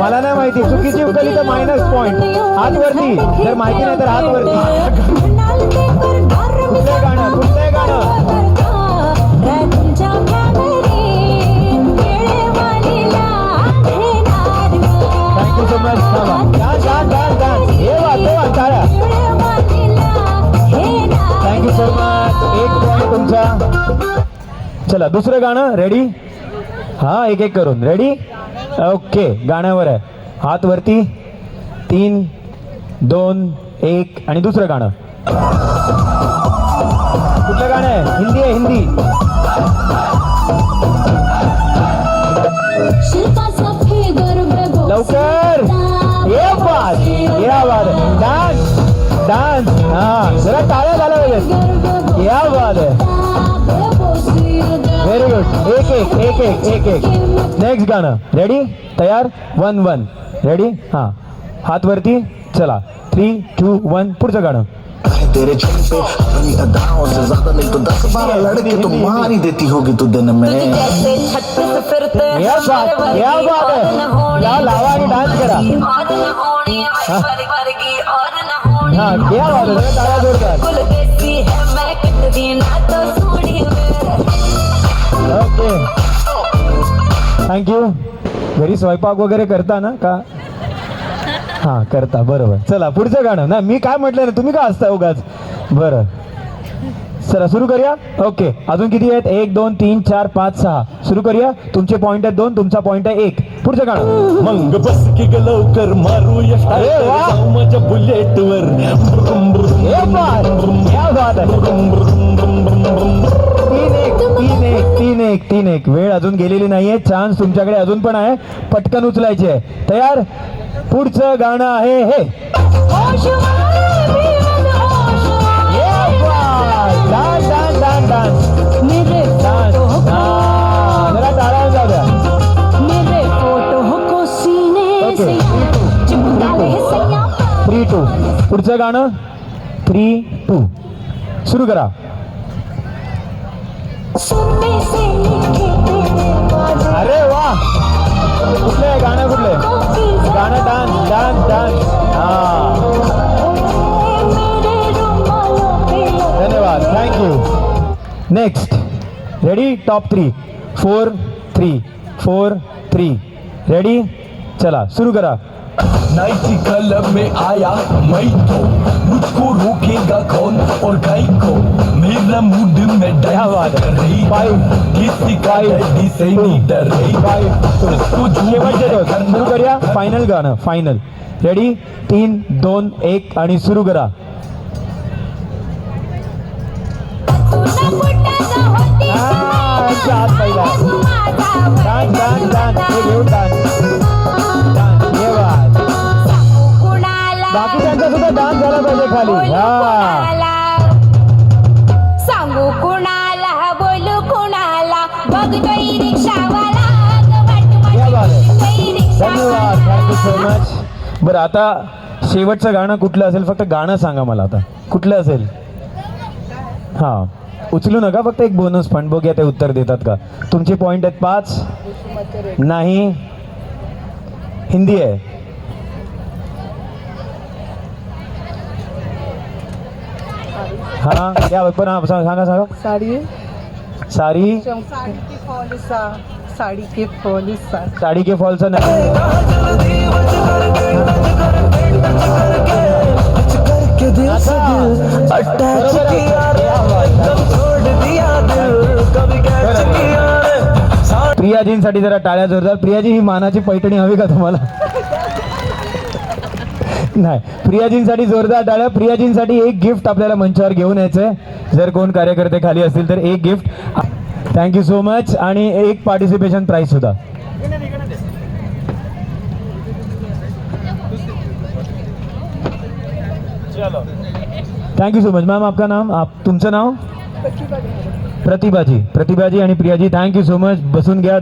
मला नाही माहिती चुकीची उकली तर मायनस पॉइंट हात वरती जर माहिती नाही तर हात वरती गाणं गाणं. थँक्यू सो मच एक पॉइंट तुमचा चला दुसरं गाणं. रेडी हा एक एक करून. रेडी ओके गाण्यावर आहे. हात वरती तीन दोन एक आणि दुसरं गाणं. कुठलं गाणं आहे? हिंदी आहे हिंदी. लवकर. ये बात या बात डान्स डान्स हा जरा टाळ्या झाल्या पाहिजेत या आहे व्हेरी गुड एक एक एक एक एक एक नेक्स्ट गाणं रेडी तयार? वन वन रेडी हाँ. हात वरती. चला. थ्री टू वन पुढचं गाणं. तेरे पे अपनी अदाओं से ज़्यादा नहीं तो दस बारह लड़के तो मार ही देती होगी तू दिन में। या बात या बात आहे या लावा आणि डान्स करा? हा। या बात आहे जरा टाळ्या जोरदार ओके थँक्यू घरी स्वयंपाक वगैरे करता ना का? हां करता. बरोबर. चला पुढचं गाणं. ना मी काय म्हटलं ना तुम्ही का असता उगाच? बरं. चला सुरू करूया? ओके. अजून किती आहेत? एक दोन तीन चार पाच सहा. सुरू करूया? तुमचे पॉईंट आहेत दोन तुमचा पॉईंट आहे एक. पुढचं गाणं. मंग बस की ग लवकर मारू माझ्या बुलेट वर तीन एक तीन एक. एक तीन एक. वेळ अजून गेलेली नाहीये. चान्स तुमच्याकडे अजून पण आहे. पटकन उचलायचे. आहे तयार? पुढचं गाणं आहे हे. थ्री टू पुढचं गाणं? थ्री टू सुरू करा सुनने से लिखे तेरे वादे अरे वा कुठलं आहे गाणं कुठलं? गाणं डान्स डान्स डान्स हा। धन्यवाद thank you next ready top three four three four three ready चला सुरू करा. नाइटी कलर में आया मैं तो मुझको रोकेगा कौन और गाय को? मेरा मूड में बात है? रही Five. किसी का. डैडी से. नहीं डर रही। शेवटचे दोन सुरू करूया? फायनल गाणं फायनल रेडी तीन दोन एक आणि सुरू करा. डान्स डान्स खाली. हा. सांगू कुणाला? बोलू कुणाला? बघतोय रिक्षावाला. आहे धन्यवाद. थँक्यू सो मच बरं आता शेवटचं गाणं कुठलं असेल? फक्त गाणं सांगा मला आता. कुठलं असेल? हां. उचलू नका फक्त एक बोनस फंड बघूया ते उत्तर देतात का? तुमचे पॉईंट आहेत पाच. नाही. हिंदी आहे. हां क्या पण हा, सांगा सांगा सांगा। साड़ी। सारी साड़ी के फॉलिसा। साड़ी के फॉलिसा साडी के फॉलचा नाही प्रियाजींसाठी जरा टाळ्या जोरदार प्रियाजी ही मानाची पैठणी हवी का तुम्हाला? नाही. प्रियाजींसाठी जोरदार टाळ्या. प्रियाजींसाठी एक गिफ्ट आपल्याला मंचावर घेऊन यायचंय. जर कोण कार्यकर्ते खाली असतील तर एक गिफ्ट थँक्यू सो मच आणि एक पार्टिसिपेशन प्राईज सुद्धा. Thank you so much ma'am आपका नाम? आप तुमचं नाव? प्रतिभाजी. प्रतिभाजी आणि प्रियाजी थँक्यू सो मच बसून घ्या.